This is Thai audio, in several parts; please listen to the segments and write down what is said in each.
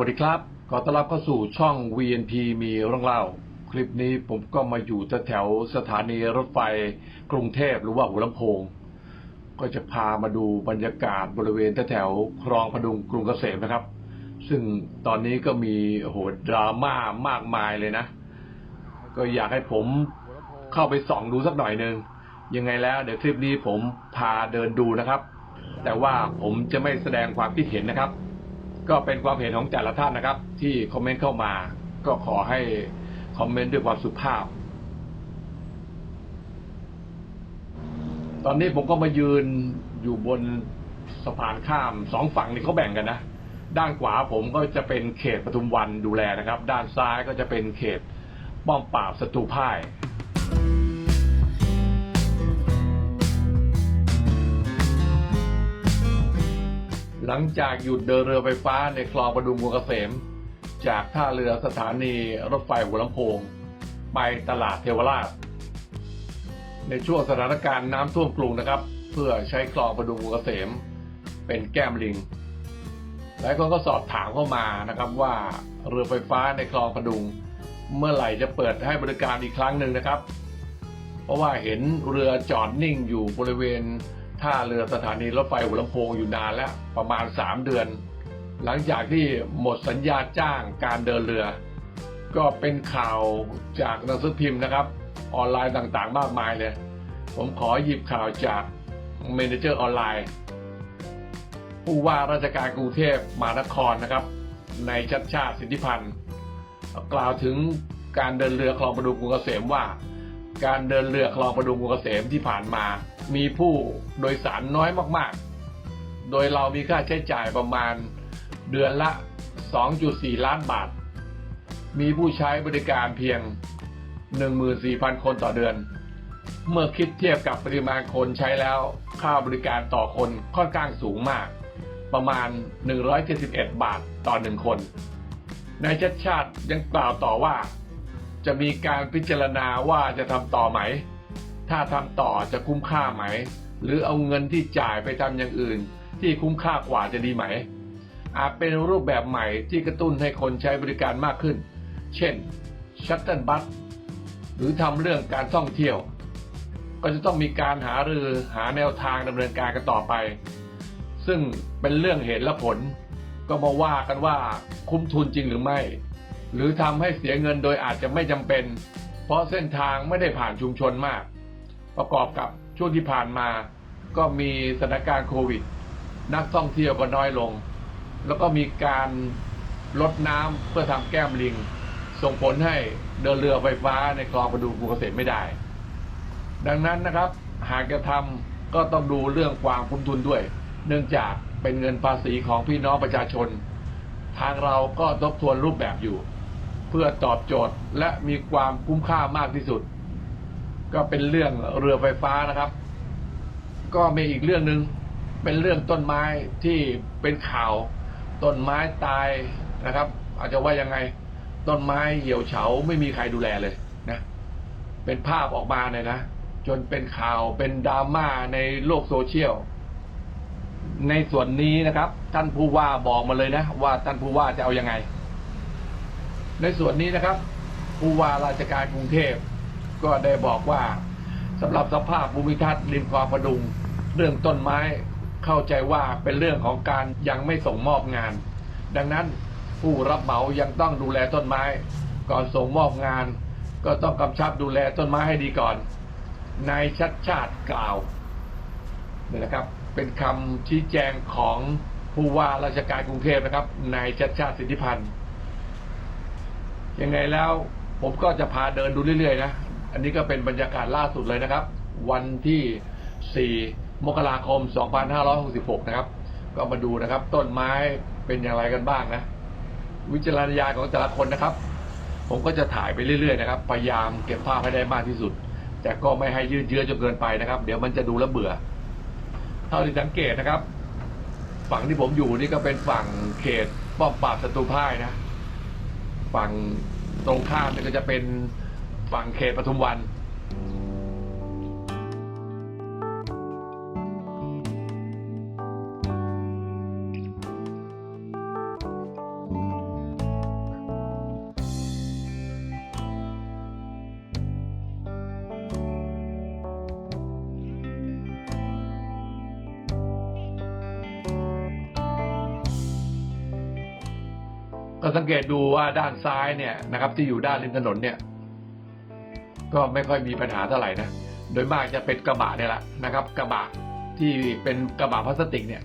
สวัสดีครับ ขอต้อนรับเข้าสู่ช่อง VNP มีเรื่องเล่า คลิปนี้ผมก็มาอยู่แถวสถานีรถไฟกรุงเทพหรือว่าหัวลำโพง ก็จะพามาดูบรรยากาศบริเวณแถวคลองพดุงกรุงเกษมนะครับ ซึ่งตอนนี้ก็มีโอ้โหดราม่ามากมายเลยนะ ก็อยากให้ผมเข้าไปส่องดูสักหน่อยหนึ่งยังไงแล้ว เดี๋ยวคลิปนี้ผมพาเดินดูนะครับ แต่ว่าผมจะไม่แสดงความคิดเห็นนะครับ ก็เป็นความเห็นของแต่ละท่านนะครับ ที่คอมเมนต์เข้ามา ก็ขอให้คอมเมนต์ด้วยความสุภาพ ตอนนี้ผมก็มายืนอยู่บนสะพานข้ามสองฝั่งนี่เขาแบ่งกันนะ ด้านขวาผมก็จะเป็นเขตปทุมวันดูแลนะครับ ด้านซ้ายก็จะเป็นเขตป้อมปราบศัตรูพ่าย หลังจากหยุดเดินเรือไฟฟ้าในคลองประดุงวงเกษม จากท่าเรือสถานีรถไฟหัวลำโพง ไปตลาดเทวราช ในช่วงสถานการณ์น้ำท่วมกรุงนะครับ เพื่อใช้คลองประดุงวงเกษม เป็นแก้มลิงหลายคนก็สอบถามเข้ามานะครับว่าเรือไฟฟ้าในคลองประดุง เมื่อไหร่จะเปิดให้บริการอีกครั้งหนึ่งนะครับ เพราะว่าเห็นเรือจอดนิ่งอยู่บริเวณ ท่าเรือสถานีรถไฟหัวลำโพงอยู่นานแล้วประมาณ 3 เดือน หลังจากที่หมดสัญญาจ้างการเดินเรือ ก็เป็นข่าวจากหนังสือพิมพ์นะครับ ออนไลน์ต่างๆ มากมายเลย ผมขอหยิบข่าวจากเมนเจอร์ออนไลน์ ผู้ว่าราชการกรุงเทพมหานครนะครับ ในชัดชาติสิทธิพันธ์ กล่าวถึงการเดินเรือคลองประดุงกรุงเกษมว่า การเดินเรือคลองประดุงกรุงเกษมที่ผ่านมา มีผู้โดยสารน้อยมากๆ โดยเรามีค่าใช้จ่ายประมาณเดือนละ 2.4 ล้านบาท มีผู้ใช้บริการเพียง 14,000 คนต่อเดือน เมื่อคิดเทียบกับปริมาณคนใช้แล้วค่าบริการต่อคนค่อนข้างสูงมาก ประมาณ 171 บาทต่อหนึ่งคนนายชัดชาติยังกล่าวต่อว่า จะมีการพิจารณาว่าจะทำต่อไหม ถ้าทำต่อจะคุ้มค่าไหม หรือเอาเงินที่จ่ายไปทำอย่างอื่น ที่คุ้มค่ากว่าจะดีไหม อาจเป็นรูปแบบใหม่ที่กระตุ้นให้คนใช้บริการมากขึ้น เช่นชัตเติลบัสหรือทำเรื่องการท่องเที่ยว ก็จะต้องมีการหารือหาแนวทางดำเนินการกันต่อไป ซึ่งเป็นเรื่องเหตุและผล ก็มาว่ากันว่าคุ้มทุนจริงหรือไม่ หรือทำให้เสียเงินโดยอาจจะไม่จำเป็น เพราะเส้นทางไม่ได้ผ่านชุมชนมาก ประกอบกับช่วงที่ผ่านมา ก็มีสถานการณ์โควิด นักท่องเที่ยวก็น้อยลง แล้วก็มีการลดน้ำเพื่อทำแก้มลิง ส่งผลให้เดินเรือไฟฟ้าในคลองประดูกรุงเกษมไม่ได้ ดังนั้นนะครับ หากจะทำก็ต้องดูเรื่องความคุ้มทุนด้วย เนื่องจากเป็นเงินภาษีของพี่น้องประชาชน ทางเราก็ทบทวนรูปแบบอยู่ เพื่อตอบโจทย์และมีความคุ้มค่ามากที่สุด ก็เป็นเรื่องเรือไฟฟ้านะครับ ก็มีอีกเรื่องหนึ่งเป็นเรื่องต้นไม้ที่เป็นข่าวต้นไม้ตายนะครับ อาจจะว่ายังไงต้นไม้เหี่ยวเฉาไม่มีใครดูแลเลยนะ เป็นภาพออกมาเนี่ยนะ จนเป็นข่าวเป็นดราม่าในโลกโซเชียลในส่วนนี้นะครับ ท่านผู้ว่าบอกมาเลยนะ ว่าท่านผู้ว่าจะเอาอยัางไง ในส่วนนี้นะครับผู้ว่าราชการกรุงเทพก็ได้บอกว่าสำหรับสภาพภูมิทัศน์ริมคลองพดุง เรื่องต้นไม้เข้าใจว่าเป็นเรื่องของการยังไม่ส่งมอบงาน ดังนั้นผู้รับเหมายังต้องดูแลต้นไม้ ก่อนส่งมอบงาน ก็ต้องกำชับดูแลต้นไม้ให้ดีก่อนนายชัดชาติกล่าวนี่นะครับ เป็นคำชี้แจงของผู้ว่าราชการกรุงเทพนะครับนายชัดชาติสิทธิพันธ์ ยังไงแล้วผมก็จะพาเดินดูเรื่อยๆนะ อันนี้ก็เป็นบรรยากาศล่าสุดเลยนะครับ วันที่ 4 มกราคม 2566 นะครับ ก็มาดูนะครับ ต้นไม้เป็นอย่างไรกันบ้างนะ วิจารณญาณของแต่ละคนนะครับ ผมก็จะถ่ายไปเรื่อยๆนะครับ พยายามเก็บภาพให้ได้มากที่สุด แต่ก็ไม่ให้ยืดเยื้อจนเกินไปนะครับ เดี๋ยวมันจะดูแล้วเบื่อ เท่าที่สังเกตนะครับ ฝั่งที่ผมอยู่นี่ก็เป็นฝั่งเขตป้อมปราบศัตรูพ่ายนะ ฝั่งตรงข้ามเนี่ยก็จะเป็นฝั่งเขตปฐุมวัน เกตดูว่าด้านซ้ายเนี่ยนะครับ ที่อยู่ด้านริมถนนเนี่ย ก็ไม่ค่อยมีปัญหาเท่าไหร่นะโดยมากจะเป็นกระบะเนี่ยแหละนะครับ กระบะที่เป็นกระบะพลาสติกเนี่ย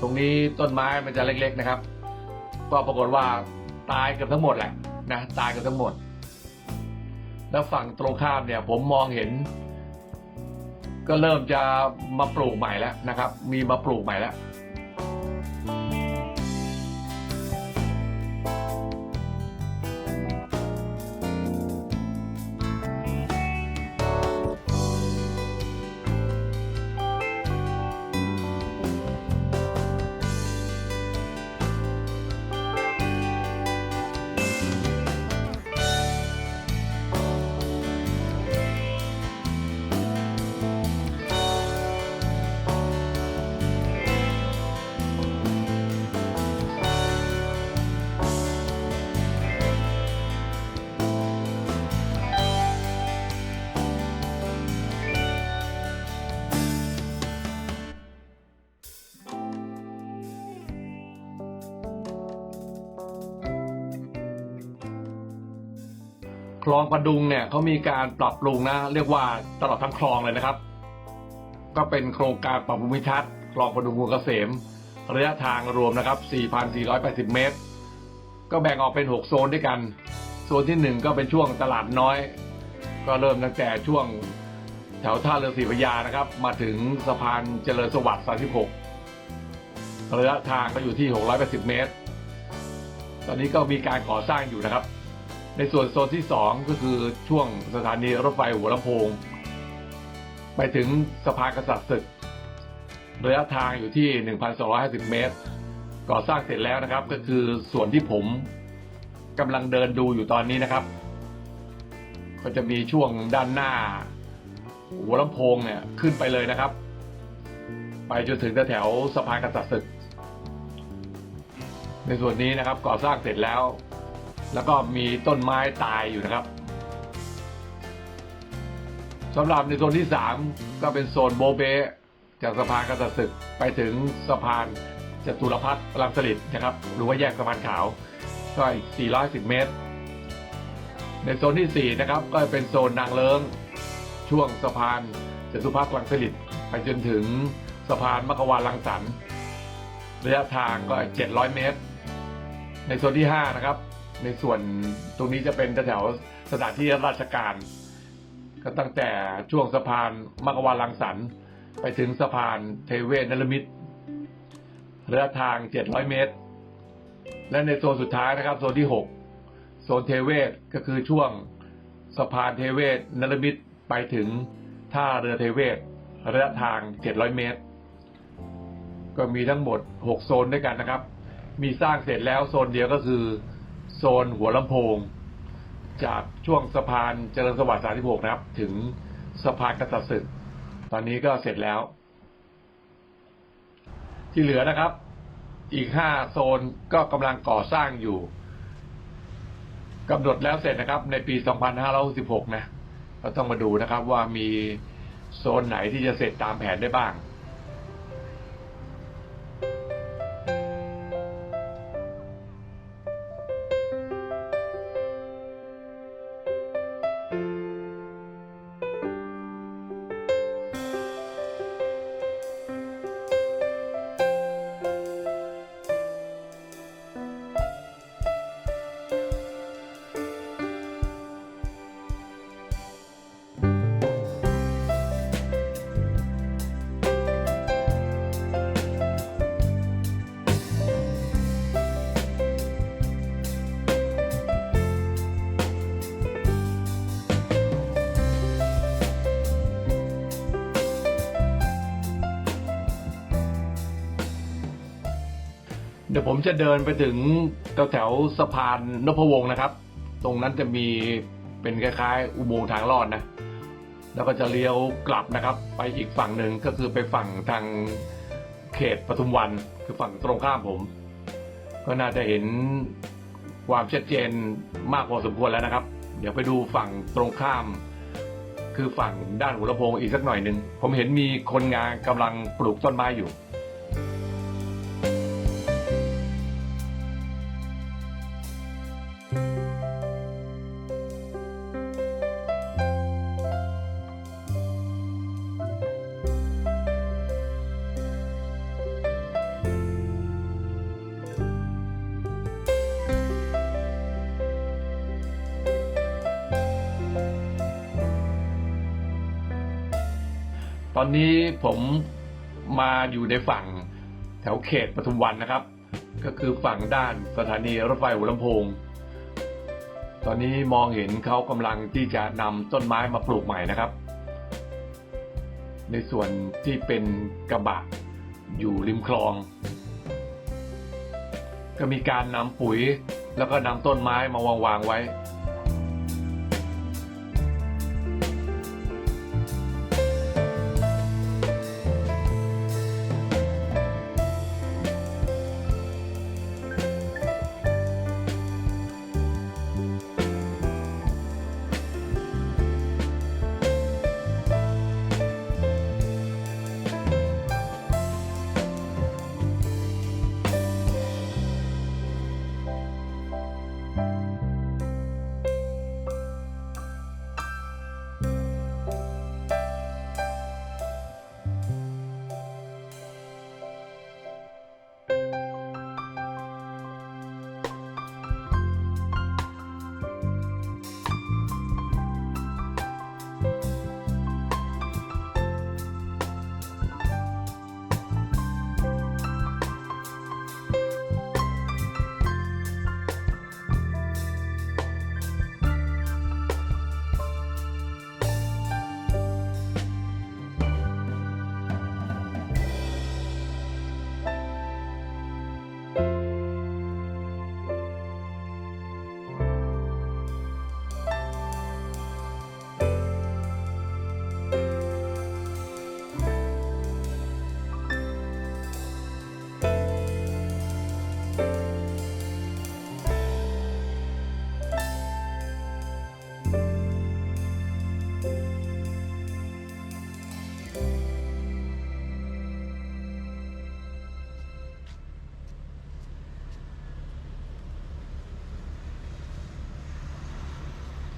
ตรงนี้ต้นไม้มันจะเล็ก ๆนะครับ ก็ปรากฏว่าตายเกือบทั้งหมดแหละนะตายเกือบทั้งหมด แล้วฝั่งตรงข้ามเนี่ย ผมมองเห็น ก็เริ่มจะมาปลูกใหม่แล้วนะครับ มีมาปลูกใหม่แล้ว คลองประดุงเนี่ยเขามีการปรับปรุงนะ เรียกว่าตลอดทั้งคลองเลยนะครับ ก็เป็นโครงการปรับภูมิทัศน์คลองประดุงวงเกษม ระยะทางรวมนะครับ 4,480 เมตร ก็แบ่งออกเป็น 6 โซนด้วยกัน โซนที่ 1 ก็เป็นช่วงตลาดน้อย ก็เริ่มตั้งแต่ช่วงแถวท่าเรือศรีพยานะครับ มาถึงสะพานเจริญสวัสดิ์ 36 ระยะทางก็อยู่ที่ 680 เมตร ตอนนี้ก็มีการก่อสร้างอยู่นะครับ ในส่วนโซนที่ 2 ก็คือช่วงสถานีรถไฟหัวลำโพง ไปถึงสะพานกษัตริย์ศึกระยะทางอยู่ที่ 1,250 เมตร ก่อสร้างเสร็จแล้วนะครับ ก็คือส่วนที่ผมกำลังเดินดูอยู่ตอนนี้นะครับ ก็จะมีช่วงด้านหน้า หัวลำโพงเนี่ยขึ้นไปเลยนะครับ ไปจนถึงแถวสะพานกษัตริย์ศึก ในส่วนนี้นะครับก่อสร้างเสร็จแล้ว แล้วก็มีต้นไม้ตายอยู่นะครับสำหรับในโซนที่ 3 ก็เป็นโซนโบเบจากสะพานกษัตริย์ศึกไปถึงสะพานจตุรพัฒน์รังสลิดนะครับ หรือว่าแยกสะพานขาว ก็อีก 410 เมตร ในโซนที่ 4 นะครับ ก็เป็นโซนนางเลิงช่วงสะพานจตุรพัฒน์รังสลิดไปจนถึงสะพานมักกะวานรังสรรค์ระยะทางก็ 700 เมตร ในโซนที่ 5 นะครับ ในส่วนตรงนี้จะเป็นแถวสถานที่ราชการ ก็ตั้งแต่ช่วงสะพานมักวานรังสรรไปถึงสะพานเทเวศนรมิตรระยะทาง 700 เมตร และในโซนสุดท้ายนะครับโซนที่ 6 โซนเทเวศก็คือช่วงสะพานเทเวศนรมิตรไปถึงท่าเรือเทเวศระยะทาง 700 เมตร ก็มีทั้งหมด 6 โซนด้วยกันนะครับ มีสร้างเสร็จแล้วโซนเดียวก็คือ ซนหัวลำโพง จากช่วงสะพานเจริญสวัสดิ์36นะครับ ถึงสะพานกษัตริย์ศึก ตอนนี้ก็เสร็จแล้ว ที่เหลือนะครับ อีก 5 โซนก็กำลังก่อสร้างอยู่กำหนดแล้วเสร็จนะครับ ในปี 2566 นะก็ต้องมาดูนะครับว่ามีโซนไหนที่จะเสร็จตามแผนได้บ้าง ดี๋ยวผมจะเดินไปถึงแถวแถวสะพานนพวงศ์นะครับ ตรงนั้นจะมีเป็นคล้ายๆ อุโมงค์ทางลอดนะ แล้วก็จะเลี้ยวกลับนะครับ ไปอีกฝั่งหนึ่งก็คือไปฝั่งทางเขตปทุมวันคือฝั่งตรงข้ามผม ก็น่าจะเห็นความชัดเจนมากพอสมควรแล้วนะครับ เดี๋ยวไปดูฝั่งตรงข้าม คือฝั่งด้านหัวลำโพงอีกสักหน่อยหนึ่งผมเห็นมีคนงานกำลังปลูกต้นไม้อยู่ ตอนนี้ผมมาอยู่ในฝั่งแถวเขตปทุมวันนะครับ ก็คือฝั่งด้านสถานีรถไฟหัวลำโพง ตอนนี้มองเห็นเขากำลังที่จะนำต้นไม้มาปลูกใหม่นะครับ ในส่วนที่เป็นกระบะอยู่ริมคลอง ก็มีการนำปุ๋ยแล้วก็นำต้นไม้มาวางวางไว้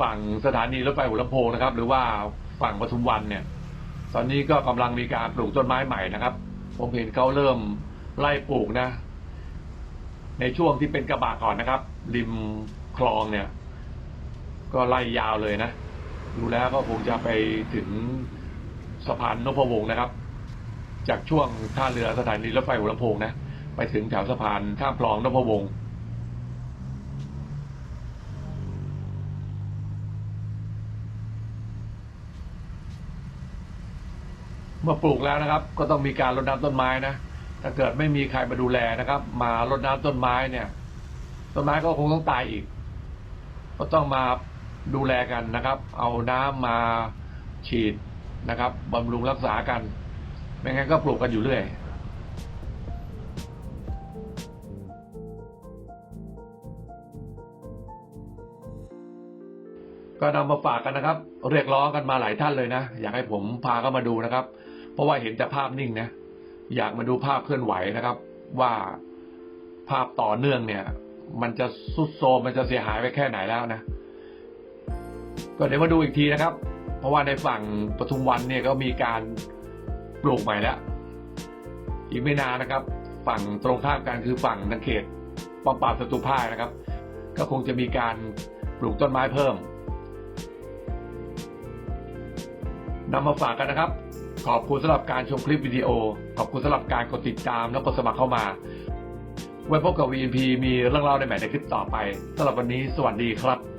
ฝั่งสถานีรถไฟหัวลำโพงนะครับ หรือว่าฝั่งปทุมวันเนี่ย ตอนนี้ก็กำลังมีการปลูกต้นไม้ใหม่นะครับ ผมเห็นเขาเริ่มไล่ปลูกนะ ในช่วงที่เป็นกระบะก่อนนะครับ ริมคลองเนี่ย ก็ไล่ยาวเลยนะดูแล้วก็คงจะไปถึงสะพานนพวงศ์นะครับ จากช่วงท่าเรือสถานีรถไฟหัวลำโพงนะ ไปถึงแถวสะพานข้ามคลองนพวงศ์ เมื่อปลูกแล้วนะครับ ก็ต้องมีการรดน้ำต้นไม้นะถ้าเกิดไม่มีใครมาดูแลนะครับ มารดน้ำต้นไม้เนี่ย ต้นไม้ก็คงต้องตายอีก ก็ต้องมาดูแลกันนะครับ เอาน้ำมาฉีดนะครับบำรุงรักษากัน ไม่งั้นก็ปลูกกันอยู่เรื่อยก็นำมาฝากกันนะครับ เรียกร้องกันมาหลายท่านเลยนะ อยากให้ผมพาเข้ามาดูนะครับ เพราะว่าเห็นแต่ภาพนิ่งนะ อยากมาดูภาพเคลื่อนไหวนะครับ ว่าภาพต่อเนื่องเนี่ย มันจะสุดโทมมันจะเสียหายไปแค่ไหนแล้วนะ ก็เดี๋ยวมาดูอีกทีนะครับ เพราะว่าในฝั่งปทุมวันเนี่ยก็มีการปลูกใหม่แล้วอีกไม่นานนะครับ ฝั่งตรงข้ามกันคือฝั่งนังเขตป้อมปราบศัตรูพ่ายนะครับ ก็คงจะมีการปลูกต้นไม้เพิ่มนำมาฝากกันนะครับ ขอบคุณสำหรับการชมคลิปวิดีโอ ขอบคุณสำหรับการกดติดตามและกดสมัครเข้ามา ไว้พบกับ VNP มีเรื่องเล่าในแมในคลิปต่อไปสำหรับวันนี้ สวัสดีครับ